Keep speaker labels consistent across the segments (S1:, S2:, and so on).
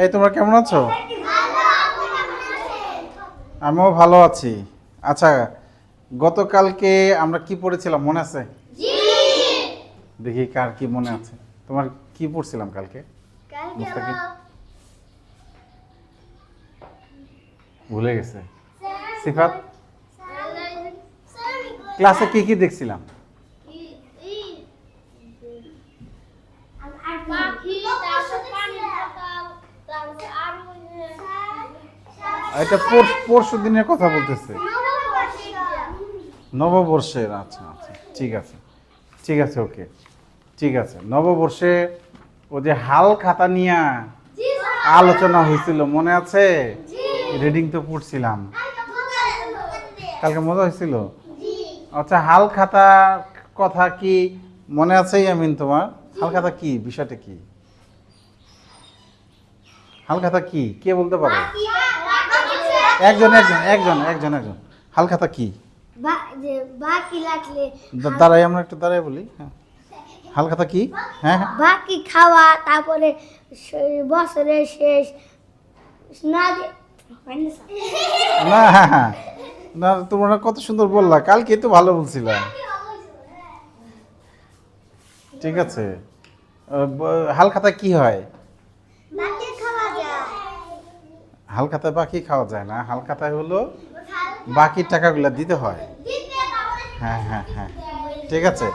S1: এই তোমরা কেমন আছো? আমিও ভালো আছি। আচ্ছা গতকালকে আমরা কি পড়েছিলাম মনে আছে? দেখি কার কি মনে আছে। তোমার কি পড়ছিলাম কালকে? ভুলে গেছে। সিফাত? ক্লাসে কি কি দেখছিলাম? এটা পরশু দিনের কথা বলতেছে। নববর্ষের আচ্ছা আচ্ছা ঠিক আছে। ঠিক আছে, ওকে। ঠিক আছে, নববর্ষে ও যে হাল খাতা নিয়ে আলোচনা হয়েছিল, মনে আছে? রিডিং তো পড়ছিলাম। কালকে মজা হয়েছিল? আচ্ছা হাল খাতা কথা কি মনে আছে আমিন তোমার? হাল খাতা কি? বিষয়টা কি? হাল খাতা কি? কে বলতে পারে? একজন একজন একজন একজন একজন। হাল খাতা কি?
S2: বাকি
S1: দাঁড়াই আমরা একটু দাঁড়াই বলি হ্যাঁ। হাল খাতা কি? হ্যাঁ হ্যাঁ।
S2: বাকি খাওয়া তারপরে বছরের শেষ না
S1: না হ্যাঁ হ্যাঁ। না তোমরা কত সুন্দর বললা কালকে তো ভালো বলছিলা। ঠিক আছে। আহ, ব- হাল খাতায় কি হয়
S2: বাকি খাওয়া যায়
S1: হাল খাতায় বাকি খাওয়া যায় না হাল খাতায় হলো বাকি টাকাগুলো দিতে হয়। হ্যাঁ হ্যাঁ হ্যাঁ। ঠিক আছে।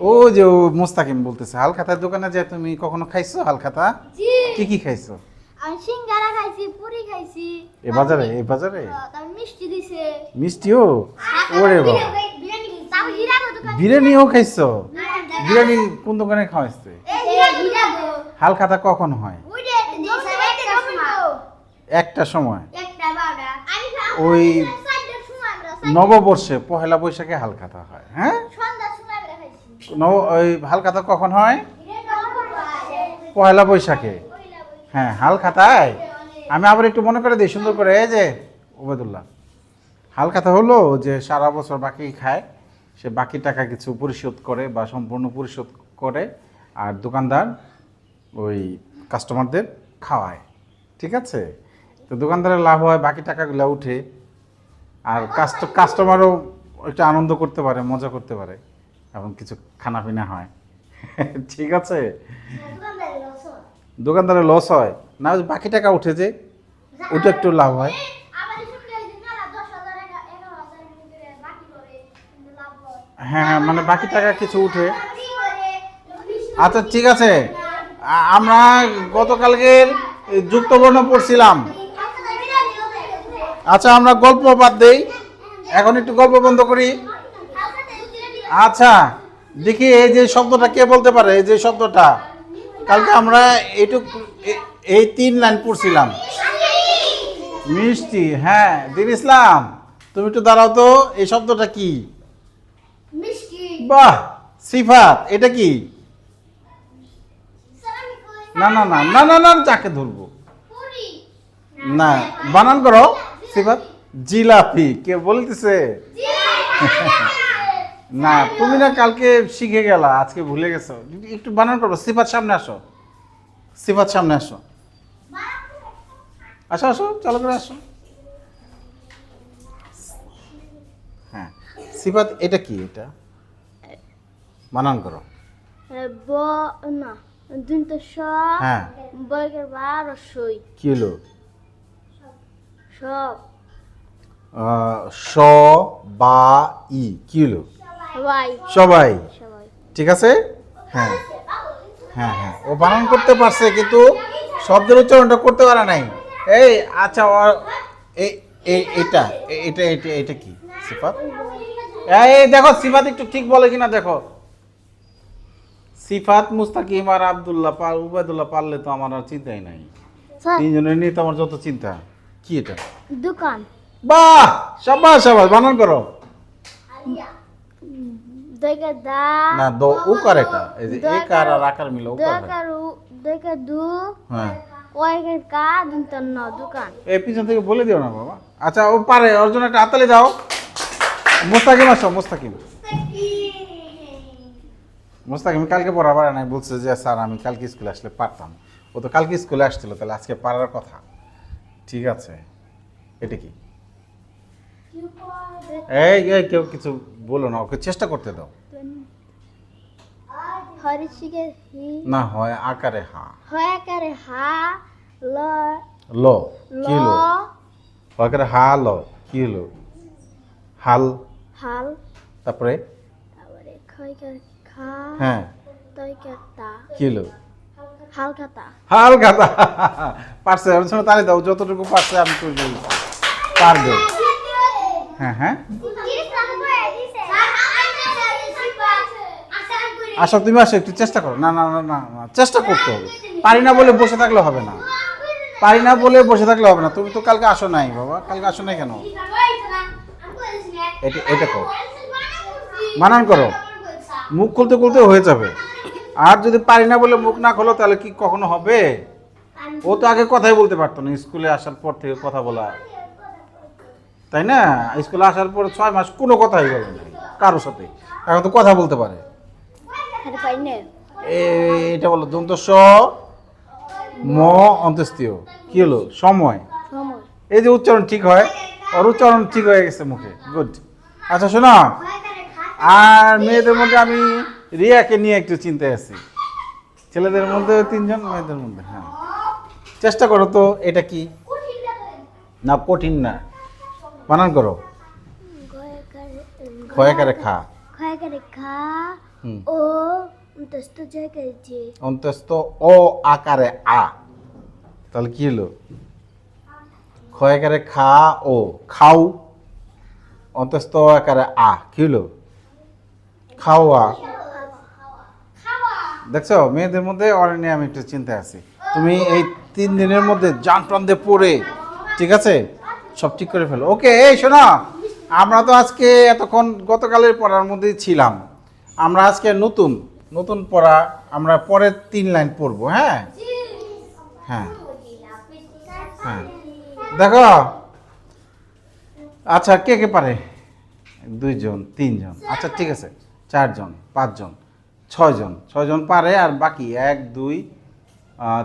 S1: ও যে ও মুস্তাকিম বলতেছে হাল খাতার দোকানে যে তুমি কখনো খাইছো হাল খাতা
S2: জি।
S1: কি কি খাইছো?
S2: আমি সিঙ্গারা খাইছি পুরি খাইছি।
S1: এ বাজারে এ বাজারে?
S2: মিষ্টি দিছে।
S1: মিষ্টিও ওরে বাবা। বিরিয়ানিও খাইছো? বিরিয়ানি কোন দোকানে খাওয়াইছে
S2: এই যে হিরাগো।
S1: হাল খাতা কখন হয়
S2: ওইটা দিছে একটা সময়
S1: একটা সময়। ওই নববর্ষে পহেলা বৈশাখে হাল খাতা হয়? হ্যাঁ নব ওই হাল খাতা কখন হয়? পহেলা বৈশাখে। হ্যাঁ হাল খাতায় আমি আবার একটু মনে করে দিই সুন্দর করে এই যে ওবেদুল্লাহ হাল খাতা হলো যে সারা বছর বাকি খায় সে বাকি টাকা কিছু পরিশোধ করে বা সম্পূর্ণ পরিশোধ করে আর দোকানদার ওই কাস্টমারদের খাওয়ায় ঠিক আছে? তো দোকানদারের লাভ হয়, বাকি টাকাগুলো উঠে। আর কাস্ট কাস্টমারও একটু আনন্দ করতে পারে, মজা করতে পারে, এবং কিছু খানা পিনা হয়। ঠিক আছে?
S2: দোকানদারের লস
S1: হয়। না বাকি টাকা উঠে যে, ওটা একটু লাভ হয়।
S2: আবার শুনলে এই যে কারা 10000 টাকা 11000 করে বাকি করে কিন্তু লাভ হয়
S1: হ্যাঁ মানে বাকি টাকা কিছু উঠে। আচ্ছা ঠিক আছে। আমরা গতকালকের এই যুক্তবর্ণ পড়ছিলাম। আচ্ছা আমরা গল্প বাদ দেই। এখন একটু গল্প বন্ধ করি। আচ্ছা দেখি এই যে শব্দটা কে বলতে পারে? এই যে শব্দটা। কালকে আমরা এইটুক এ- এই তিন লাইন পড়ছিলাম। মিষ্টি হ্যাঁ দিন ইসলাম তুমি একটু দাঁড়াও তো এই শব্দটা কি? বাহ সিফাত এটা কি? না না না না না না যাকে ধরবো। না বানান করো। সিফাত জিলাপি কে বলতেছে? না তুমি না কালকে শিখে গেলা আজকে ভুলে গেছো। একটু বানান করো সিফাত সামনে আসো। সিফাত সামনে আসো। আসো আসো চলো করে আসো। হ্যাঁ সিফাত এটা কি এটা? বানান করো।
S2: ব না দুটো স
S1: হ্যাঁ।
S2: বর্গের বার সই
S1: কি হলো? স বা ই। কি হলো?
S2: সবাই।
S1: সবাই।
S2: সবাই।
S1: ঠিক আছে? হ্যাঁ। হ্যাঁ হ্যাঁ। ও বানান করতে পারছে কিন্তু শব্দের উচ্চারণটা করতে পারে নাই। এই আচ্ছা ও- এই এই এটা এটা এটা এটা কি? সিফাত? এই দেখো সিফাত একটু ঠিক বলে কিনা দেখো। সিফাত মুস্তাকিম আর আব্দুল্লাহ উবায়দুল্লাহ পারলে তো আমার আর চিন্তাই নাই। তিনজনের নিয়ে তো আমার যত চিন্তা। কি এটা?
S2: দোকান।
S1: বাহ সাবাস সাবাস বানান করো।
S2: দেখে দা।
S1: না দ উকার এটা। এই যে একার আর আকার মিলে উকার হয়।
S2: দেখার দু।
S1: হ্যাঁ।
S2: কয়েকের কা দুটো ন দোকান।
S1: এই পিছন থেকে বলে দিও না বাবা। আচ্ছা ও পারে ওর জন্য একটা হাতালি দাও। মোস্তাকিম আসো মোস্তাকিম। মোস্তাকিম কালকে পড়া পারে নাই বলছে যে স্যার আমি কালকে স্কুলে আসলে পারতাম। ও তো কালকে স্কুলে আসছিল তাহলে আজকে পারার কথা। ঠিক আছে। এটা কি? এই এই কেউ কিছু বলো না ওকে চেষ্টা করতে দাও। না হয় আকারে হা।
S2: হয় আকারে হা ল।
S1: ল
S2: ল?
S1: কি হলো আকারে হা ল কি হলো হাল।
S2: হাল।
S1: তারপরে?
S2: তারপরে খয় খা।
S1: হ্যাঁ।
S2: তয় তা।
S1: কি হলো
S2: হাল খাতা
S1: হাল গাদা পারছে ওর সঙ্গে তালি দাও যতটুকু পারছে আমি তো বলছি পারবে হ্যাঁ হ্যাঁ। আসো তুমি আসো একটু চেষ্টা করো। না না না না না, চেষ্টা করতে হবে। পারি না বলে বসে থাকলে হবে না। পারি না বলে বসে থাকলে হবে না। তুমি তো কালকে আসো নাই বাবা। কালকে আসো নাই কেন? এটা এটা করো। বানান করো। মুখ খুলতে খুলতে হয়ে যাবে। আর যদি পারি না বলে মুখ না খোলো তাহলে কি কখনো হবে? ও তো আগে কথাই বলতে পারতো না স্কুলে আসার পর থেকে কথা বলা। তাই না? স্কুলে আসার পর ছয় মাস কোনো কথাই বলে না কারোর সাথে। এখন তো কথা বলতে পারে। এটা বলো দন্ত স ম অন্ত্যেষ্টীয় কি হলো? সময়।
S2: সময়।
S1: এই যে উচ্চারণ ঠিক হয় ওর উচ্চারণ ঠিক হয়ে গেছে মুখে। গুড আচ্ছা শোনো। আর মেয়েদের মধ্যে আমি রিয়াকে নিয়ে একটু চিন্তায় আছি। ছেলেদের মধ্যে তিনজন মেয়েদের মধ্যে হ্যাঁ। চেষ্টা করো তো এটা কি? না কঠিন না। বানান করো। খয়াকারে খা।
S2: খয় করে খা ও দস্ত জায়গায় যে।
S1: অন্তস্থ ও আকারে আ। তাহলে কি হলো? খয়াকারে খা ও খাও। অন্তস্থ আকারে আ। কি হলো? খাওয়া দেখছ? মেয়েদের মধ্যে অরে নিয়ে আমি একটু চিন্তায় আছি। তুমি এই তিন দিনের মধ্যে জান প্রাণ দিয়ে পড়ে, ঠিক আছে? সব ঠিক করে ফেলো। ওকে, এই শোনো, আমরা তো আজকে এতক্ষণ গতকালের পড়ার মধ্যেই ছিলাম। আমরা আজকে নতুন নতুন পড়া, আমরা পরের তিন লাইন পড়ব হ্যাঁ? হ্যাঁ। হ্যাঁ। দেখো আচ্ছা কে কে পারে? দুইজন, তিনজন আচ্ছা ঠিক আছে, চারজন, পাঁচজন। ছয়জন ছয়জন পারে আর বাকি এক, দুই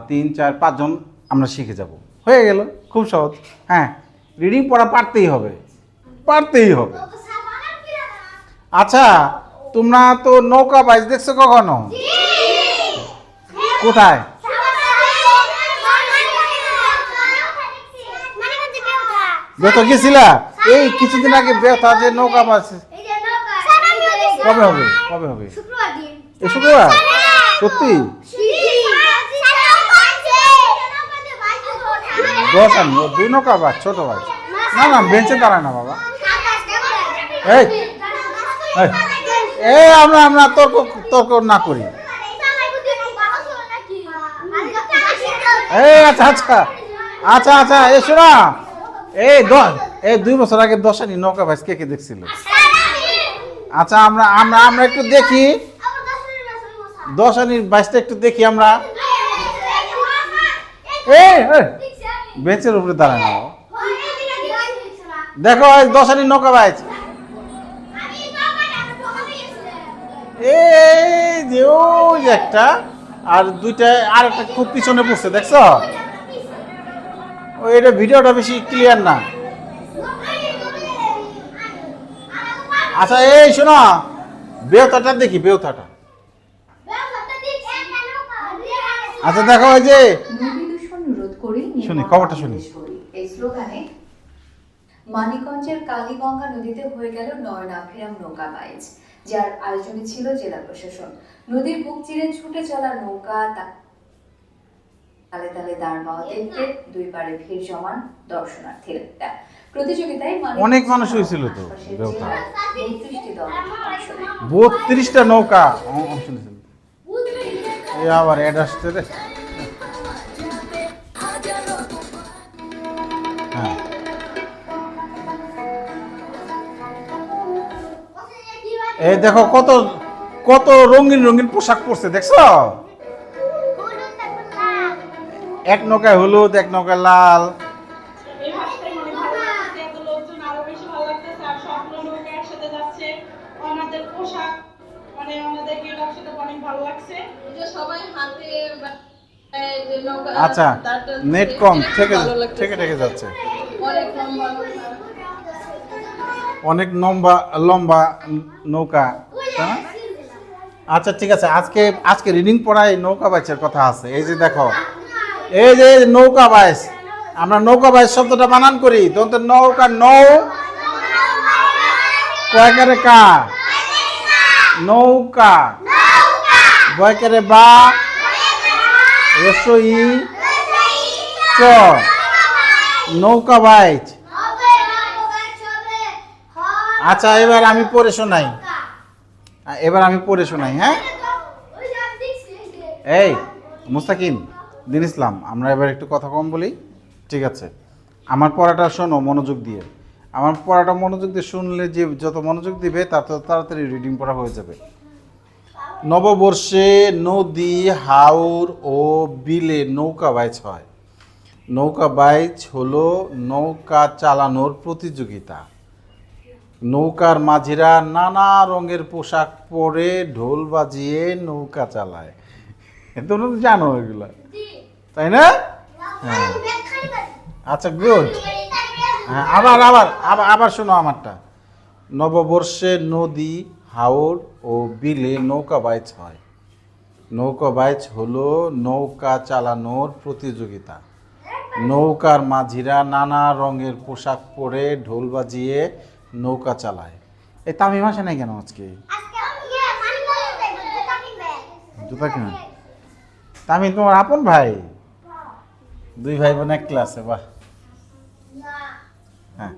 S1: তিন, চার, পাঁচজন আমরা শিখে যাব। হয়ে গেল, খুব সহজ। হ্যাঁ রিডিং পড়া পারতেই হবে। পারতেই হবে। আচ্ছা তোমরা তো নৌকা বাইজ দেখছ কখনো? কোথায়? বেতা গেছিলা? এই কিছুদিন আগে বেতা যে নৌকা বাস কবে হবে? কবে হবে? এই শুক্রবার সত্যি? দশ ও দুই নৌকা বাস ছোট বাস না না বেঞ্চে দাঁড়ায় না বাবা। এই, এই, আমরা আমরা তর্ক তর্ক না করি। এই আচ্ছা আচ্ছা। আচ্ছা আচ্ছা এ শোনা। এই দশ এই দুই বছর আগে দশানি নৌকা ভাইস কে কে দেখছিল? আচ্ছা আমরা আমরা আমরা একটু দেখি। দশানির বাইশটা একটু দেখি আমরা। বেঞ্চের উপরে দাঁড়ায় না দেখো এই দশানি নৌকা বাইচ। এই যে ওই একটা আর দুইটা আর একটা খুব পিছনে পড়ছে দেখছ? ওই এটা ভিডিওটা বেশি ক্লিয়ার না। আচ্ছা এই শোনো বেউতাটা দেখি বেউতাটা। আচ্ছা দেখো ওই যে শুনি, খবরটা শুনি।
S3: এই স্লোগানে মানিকগঞ্জের কালীগঙ্গা নদীতে হয়ে গেল নয়নাভিরাম নৌকা বাইচ যার আয়োজনে ছিল জেলা প্রশাসন নদীর বুক চিরে ছুটে চলা নৌকা তালে তালে দাঁড় পাওয়া দেখতে দুই পারে ভিড় জমান দর্শনার্থীরা প্রতিযোগিতায়
S1: অনেক মানুষ হয়েছিল তো,
S3: আশপাশের
S1: দেওতা।
S3: জেলার 32টি দল
S1: বত্রিশটা নৌকা অংশ নিয়েছিল। রে। হ্যাঁ। এই দেখো কত কত রঙিন রঙিন পোশাক পরছে, দেখছ? এক নৌকায় হলুদ, এক নৌকায় লাল
S4: এই ভাবতে মনে ভালো লাগছে এত লোকজন আরও বেশি ভালো লাগতেছে আর সবগুলো লোক একসাথে যাচ্ছে ওনাদের পোশাক মানে ওনাদের গেট একসাথে অনেক ভালো লাগছে
S5: যে সবাই হাতে বা- এ,
S4: যে নৌকা
S1: আচ্ছা নেট কম থেকে
S4: ভালো লাগতেছে।
S1: থেকে থেকে যাচ্ছে
S4: অনেক লম্বা
S1: লম্বা নৌকা আচ্ছা ঠিক আছে আজকে আজকে রিডিং পড়ায় নৌকা বাইচের কথা আছে। এই যে দেখো এই যে নৌকা বাইচ আমরা নৌকা বাইচ শব্দটা বানান করি। তখন নৌকা নৌ কয়কারে কা? নৌকা বয়কারে বা? রসই চ। নৌকা বাইচ। আচ্ছা এবার আমি পড়ে শোনাই। এবার আমি পড়ে শোনাই হ্যাঁ? এই, মুস্তাকিম, দিন ইসলাম, আমরা এবার একটু কথা কম বলি, ঠিক আছে? আমার পড়াটা শোনো, মনোযোগ দিয়ে। আমার পড়াটা মনোযোগ দিয়ে শুনলে যে যত মনোযোগ দিবে, তত তাড়াতাড়ি রিডিং পড়া হয়ে যাবে। নববর্ষে নদী হাওর ও বিলে নৌকা বাইচ হয়। নৌকা বাইচ হলো নৌকা চালানোর প্রতিযোগিতা। নৌকার মাঝিরা নানা রঙের পোশাক পরে ঢোল বাজিয়ে নৌকা চালায়। তোমরা তো জানো এগুলো। তাই না? আচ্ছা গুড। হ্যাঁ আবার আবার আবার আবার শোনো আমারটা। নববর্ষে নদী হাওর ও বিলে নৌকা বাইচ হয়। নৌকা বাইচ হলো নৌকা চালানোর প্রতিযোগিতা। নৌকার মাঝিরা নানা রঙের পোশাক পরে ঢোল বাজিয়ে নৌকা চালায়। এই তামিম আসে নাই কেন আজকে? জুতা কিনা। তামিম তোমার আপন ভাই? দুই ভাই বোন এক ক্লাসে বাহ। হ্যাঁ।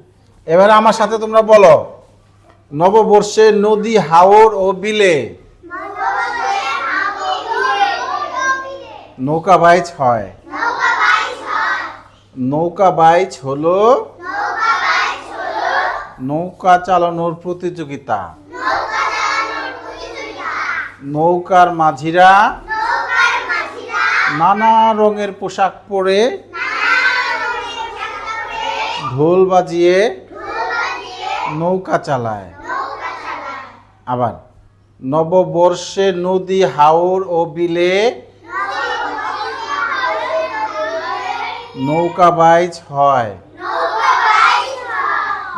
S1: এবার আমার সাথে তোমরা বলো। নববর্ষে নদী, হাওর ও বিলে। নৌকা বাইচ হয়। নৌকা বাইচ হলো নৌকা চালানোর প্রতিযোগিতা। নৌকার মাঝিরা নানা রঙের পোশাক পরে ঢোল বাজিয়ে নৌকা চালায়। আবার, নববর্ষে নদী, হাওর ও বিলে নৌকা বাইচ হয়।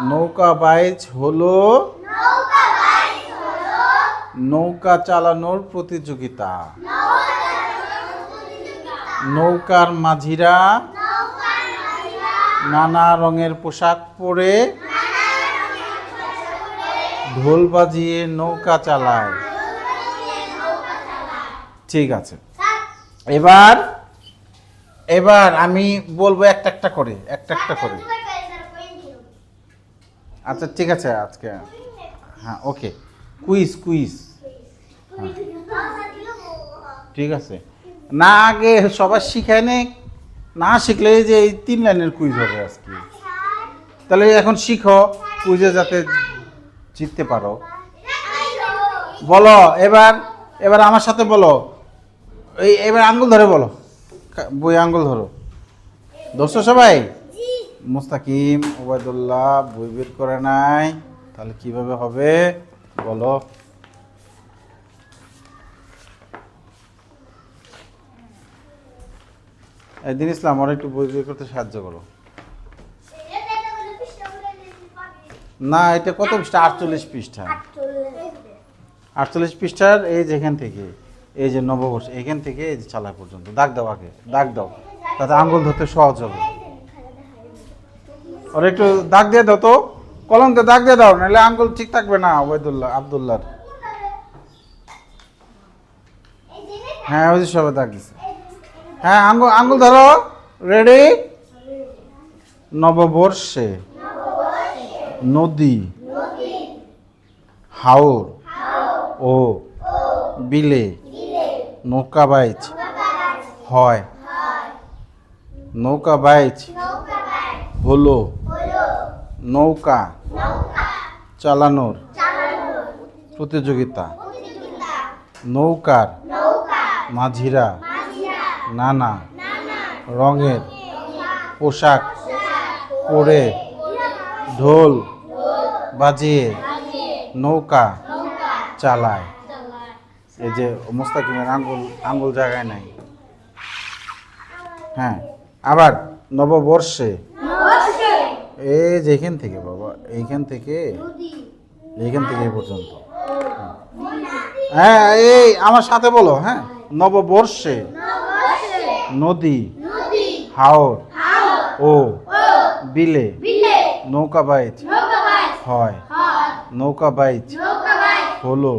S1: নৌকা বাইচ হলো নৌকা চালানোর প্রতিযোগিতা। নৌকার মাঝিরা নানা রঙের পোশাক পরে ঢোল বাজিয়ে নৌকা চালায়। ঠিক আছে। এবার এবার আমি বলব একটা একটা করে, একটা একটা করে। আচ্ছা ঠিক আছে আজকে। হ্যাঁ ওকে। Quiz quiz. ঠিক আছে। না আগে সবাই শিখায় নে। না শিখলে যে এই তিন লাইনের কুইজ হবে আজকে। তাহলে এখন শিখো। কুইজে যাতে জিততে পারো। বলো, এবার এবার আমার সাথে বলো। এই, এবার আঙ্গুল ধরে বলো। বই আঙ্গুল ধরো। ধরছো সবাই? মুস্তাকিম, ওবায়দুল্লাহ, বই বের করে নাই। তাহলে কীভাবে হবে? বলো। একদিন ইসলাম, আর একটু বই বের করতে সাহায্য করো। না, এটা কত পৃষ্ঠা? আটচল্লিশ পৃষ্ঠা। আটচল্লিশ পৃষ্ঠার এই যে এখান থেকে, এই যে নববর্ষ, এখান থেকে এই যে চালা পর্যন্ত। দাগ দাও আগে, দাগ দাও। তাতে আঙ্গুল ধরতে সহজ হবে। ওর একটু দাগ দিয়ে দাও তো। কলম দিয়ে দাগ দিয়ে দাও, নাহলে আঙ্গুল ঠিক থাকবে না, ওবায়দুল্লাহ, আবদুল্লাহর। হ্যাঁ ওই যে সবাই দাগ দিছে। হ্যাঁ আঙ্গুল আঙ্গুল ধরো। রেডি নববর্ষে। নদী, হাওর ও বিলে নৌকা বাইচ হয়। নৌকা বাইচ হলো নৌকা চালানোর প্রতিযোগিতা। নৌকার মাঝিরা নানা রঙের পোশাক পরে ঢোল বাজিয়ে নৌকা চালায়। এই যে মোস্তাকিমের আঙ্গুল আঙ্গুল জায়গায় নাই। হ্যাঁ আবার নববর্ষে। এই যে এখান থেকে বাবা এইখান থেকে এইখান থেকে পর্যন্ত। হ্যাঁ এই আমার সাথে বলো হ্যাঁ নববর্ষে। নদী। হাওর। ও। বিলে। নৌকা বাইচ। হয়। নৌকা বাইচ। হলো।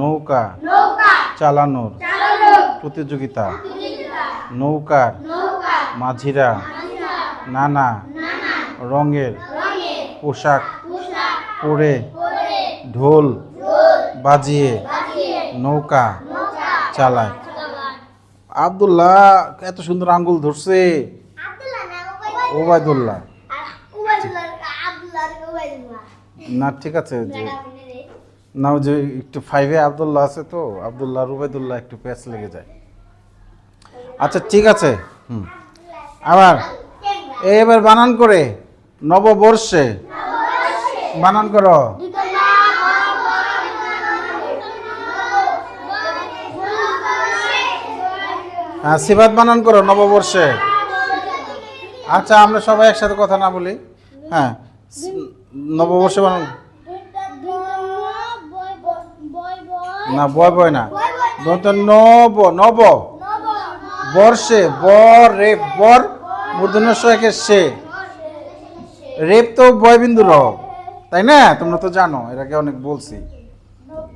S1: নৌকা চালানোর প্রতিযোগিতা। নৌকার মাঝিরা নানা রঙের পোশাক পরে ঢোল বাজিয়ে নৌকা চালায়। আবদুল্লাহ এত সুন্দর আঙ্গুল ধরছে। ওবায়দুল্লাহ। না ঠিক আছে যে না যে একটু ফাইভে আবদুল্লাহ আছে তো আবদুল্লাহ রুবাইদুল্লাহ একটু প্যাচ লেগে যায়। আচ্ছা ঠিক আছে হুম। আবার এবার বানান করে নববর্ষে। বানান করো। হ্যাঁ সিবাত বানান করো নববর্ষে। আচ্ছা আমরা সবাই একসাথে কথা না বলি। হ্যাঁ নববর্ষে বানান? না, বয় বয় না। দন্ত নব নব। বর্ষে, বর রেপ বর মূর্ধন্য সে। রেপ তো বয় বিন্দু তাই না? তোমরা তো জানো, এর আগে অনেক বলছি।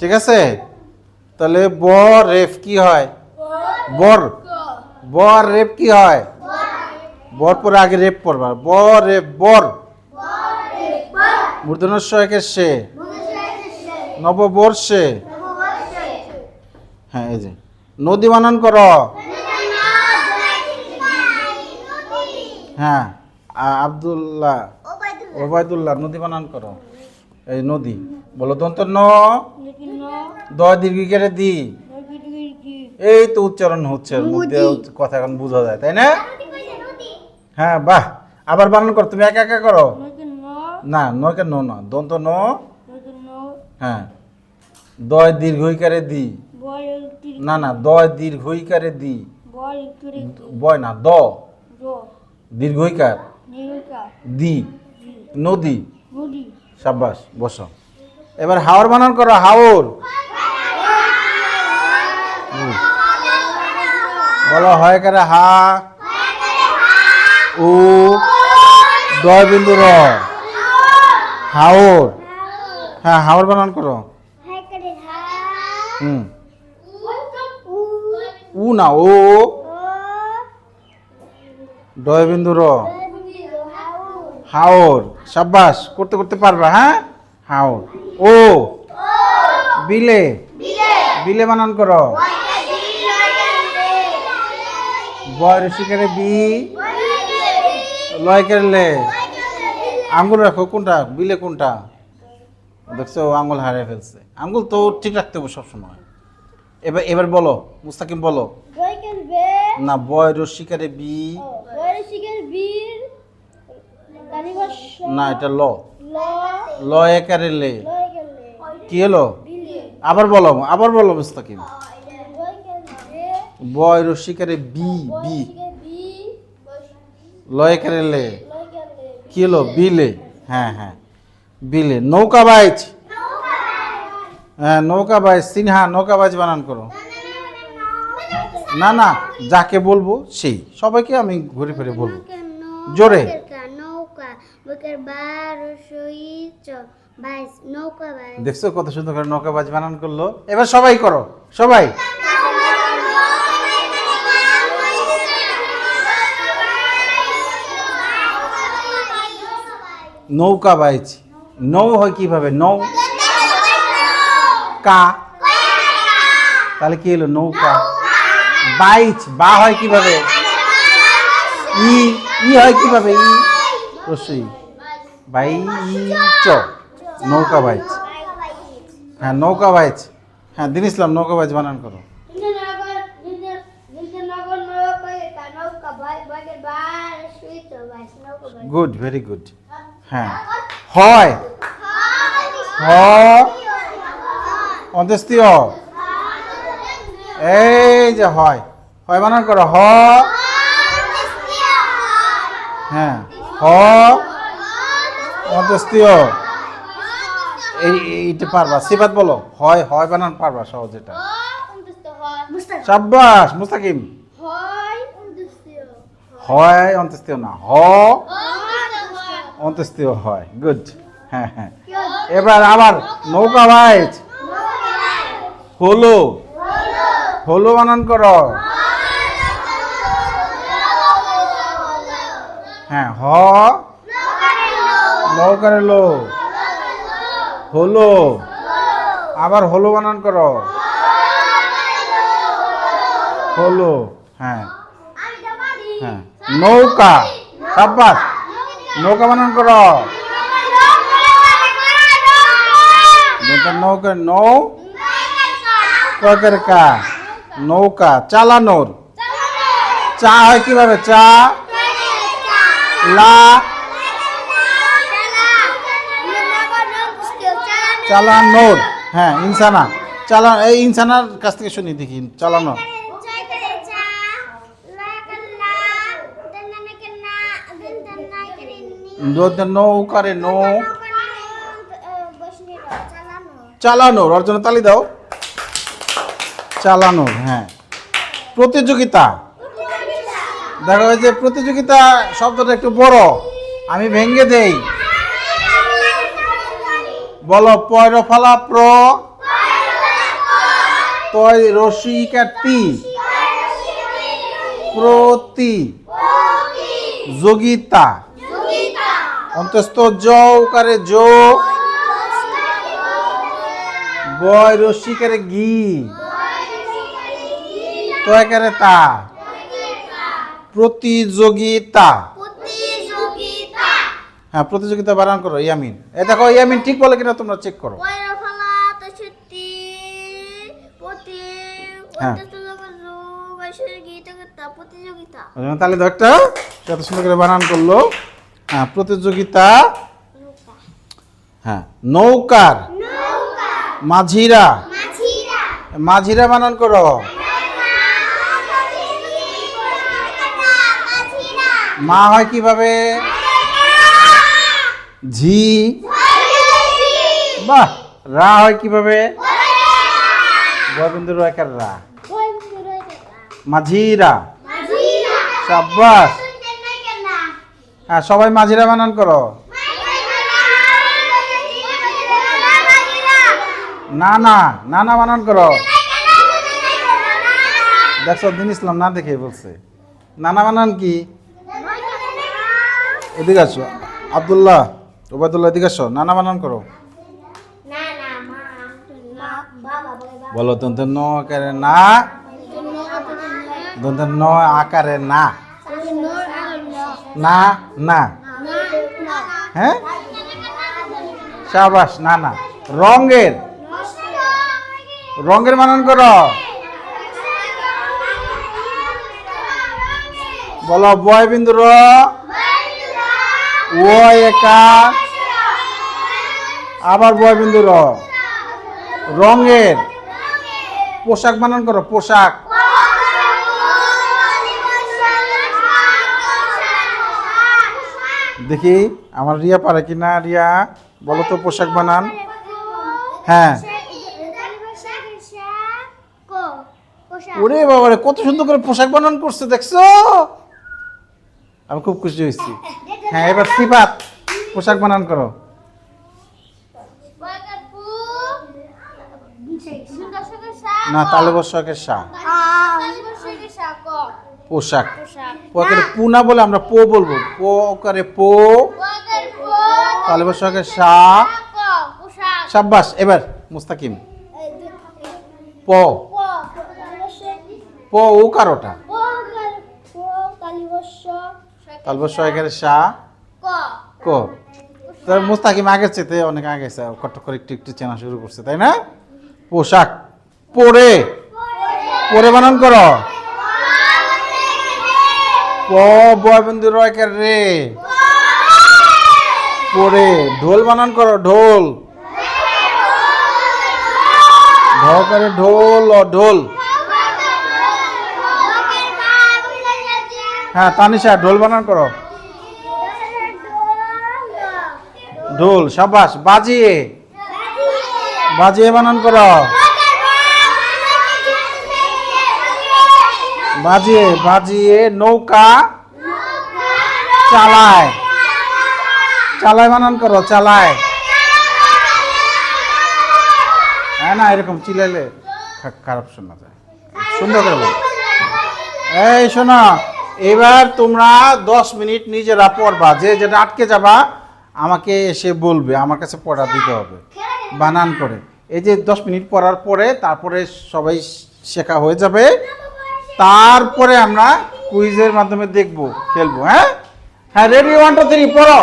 S1: ঠিক আছে? তাহলে ব রেফ কি হয়? বর। বর, রেপ কি হয়? বর পরে আগে রেপ পড়বা বর, রেপ, বর। মূর্ধন্য সহায়কে সে। নববর্ষে। হ্যাঁ এই যে। নদী বানান করো। হ্যাঁ আব্দুল্লাহ ওবায়দুল্লাহ। নদী বানান করো। এই নদী। বলো দন্ত ন। দ দীর্ঘিকারে দি। এই তো উচ্চারণ হচ্ছে মধ্যে কথা এখন বোঝা যায় তাই না? হ্যাঁ বাহ। আবার বানান করো তুমি একা একা করো। না নয়কে ন না দন্ত ন? হ্যাঁ। দয় দীর্ঘইকারে দি। না না দয় দীর্ঘইকারে দি। বয় না দ। দীর্ঘইকার। দি। নদী। সাব্বাস বস। এবার হাওর বানান করো হাওর। বলো হয় কারে হা ও দয় বিন্দু র। হাওর। হ্যাঁ হাওর বানান করো। হুম। উ না ও ডয় বিন্দু র হাওর। সাব্বাস করতে করতে পারবা হ্যাঁ? হাওর। ও। বিলে। বিলে। বানান করো। বয় ঋষিকারে বি। লয় কেরলে। আঙ্গুল রাখো কোনটা? বিলে কোনটা? দেখছ আঙ্গুল হারিয়ে ফেলছে। আঙ্গুল তো ঠিক রাখতে হবে সবসময়। এবার এবার বলো মুস্তাকিম বলো। না বয় রসিকারে বি। না এটা ল। ল। একারে লে। কি হলো? আবার বলো আবার বলো মুস্তাকিম। বয় রসিকারে বি বি। ল একারে লে কি হলো বিলে। হ্যাঁ হ্যাঁ। বিলে। নৌকা বাইচ। হ্যাঁ নৌকা বাইচ। সিনহা নৌকা বাইচ বানান করো। না না যাকে বলব সেই। সবাইকে আমি ঘুরে ফিরে বলব। জোরে। দেখছ কত সুন্দর করে নৌকা বাজ বানান করল। এবার সবাই করো। সবাই। নৌকা বাইচ নৌ হয় কীভাবে? নৌ। কা। তাহলে কি হলো? নৌকা। বাইচ। বা হয় কীভাবে? ই। ই হয় কীভাবে? ই। রসই বাই চ নৌকা বাইচ। হ্যাঁ নৌকা বাইচ। হ্যাঁ দিন ইসলাম নৌকা বাইচ বানান করো। Good very good. হ্যাঁ। হয়। হ অন্ত্যেষ্টিয়। এই যে হয়। হয় বানান করো হ। হ্যাঁ। হ। অন্তস্তীয় এই এইটা পারবা। সিবাত বলো। হয় হয় বানান পারবা সহজ এটা সাব্বাস মুস্তাকিম। হয় অন্তস্তীয় না। হ। অন্তস্তীয় হয়। গুড হ্যাঁ হ্যাঁ। এবার আবার নৌকা বাইচ হলো। হলো বানান করো। হ্যাঁ হ। নৌকারে লো। হলো। আবার হলো বানান করো। হলো। হ্যাঁ। হ্যাঁ। নৌকা। সাব্বাস। নৌকা বানান করো। নৌকা নৌ কয়েকের কা, নৌকা, চালানোর। চা হয় কীভাবে? চা, লা, চালানোর। হ্যাঁ ইনসানা। চালা, এই ইনসানার কাছ থেকে শুনি দেখি চালানো নৌকারে নৌ। চালানোর ওর জন্য তালি দাও। চালানোর হ্যাঁ। প্রতিযোগিতা। দেখা যে প্রতিযোগিতা শব্দটা একটু বড়। আমি ভেঙ্গে দেই। বলো, পয়রফালা প্র। তয় রসিকাটি প্রতি। যোগিতা। অন্তস্থ জৌকারে যো বয় রসিকারে গি। তয়কারে তা। প্রতিযোগিতা। হ্যাঁ প্রতিযোগিতা বানান করো ইয়ামিন। এ দেখো ইয়ামিন ঠিক বলে কিনা তোমরা চেক করো। হ্যাঁ। তাহলে একটা এত সুন্দর করে বানান করল। হ্যাঁ প্রতিযোগিতা? হ্যাঁ নৌকার। মাঝিরা।
S2: মাঝিরা
S1: বানান করো। মা হয় কীভাবে? ঝি। বাহ রা হয় কীভাবে? গোবিন্দ রয়কার রা মাঝিরা। সাব্বাস। হ্যাঁ সবাই মাঝিরা বানান করো। না না না না বানান করো। দেখছ, দিন ইসলাম না দেখে বলছে। নানা বানান কি? এদিকে আসো। আবদুল্লাহ, ওবায়দুল্লাহ, এদিকে আসো। নানা বানান করো। বলো দন্ত ন আকারে না। দন্ত ন আকারে না। না না। হ্যাঁ? সাবাস না না। রঙের। রঙের মানন করো। বলো, বয় বিন্দু র। ও একা। আবার বয় বিন্দু র। রঙের। পোশাক মানন করো, পোশাক। দেখি আমার রিয়া পারে কি না? রিয়া বলো তো পোশাক বানান। হ্যাঁ। ওরে বাবা রে কত সুন্দর করে পোশাক বানান করছে দেখছ? আমি খুব খুশি হয়েছি। হ্যাঁ এবার সিফাত পোশাক বানান করো। না তালে বর্ষকের শাহ পোশাক। পোয়াকের পু না বলে আমরা পো বলব। পো। করে পো তালে বর্ষকের শাহ সাব্বাস এবার মুস্তাকিম। প। প ও কারোটা। তালে বর্ষকের শাহ ক। তার মুস্তাকিম আগের চেতে অনেক আগে গেছে কট করে একটু একটু চেনা শুরু করছে তাই না? পোশাক। পরে। পরে বানান করো। প বয়বন্ধু রয়কার রে? পরে ঢোল বানান করো, ঢোল। ধকারে ঢোল অ ঢোল। হ্যাঁ তানিশা, ঢোল বানান করো। ঢোল, সাবাস, বাজিয়ে। বাজিয়ে বানান করো। বাজিয়ে বাজিয়ে নৌকা চালায়। চালায় বানান করো, চালায়। হ্যাঁ না, এরকম চিলাইলে খারাপ শোনা যায়। সুন্দর করে বলো। এই শোনো, এবার তোমরা দশ মিনিট নিজেরা পড়বা, যে যেটা আটকে যাবা, আমাকে এসে বলবে, আমার কাছে পড়া দিতে হবে। বানান করে। এই যে দশ মিনিট পড়ার পরে তারপরে সবাই শেখা হয়ে যাবে। তারপরে আমরা কুইজের মাধ্যমে দেখব খেলব হ্যাঁ? হ্যাঁ রেডি ওয়ান টু থ্রি পড়ো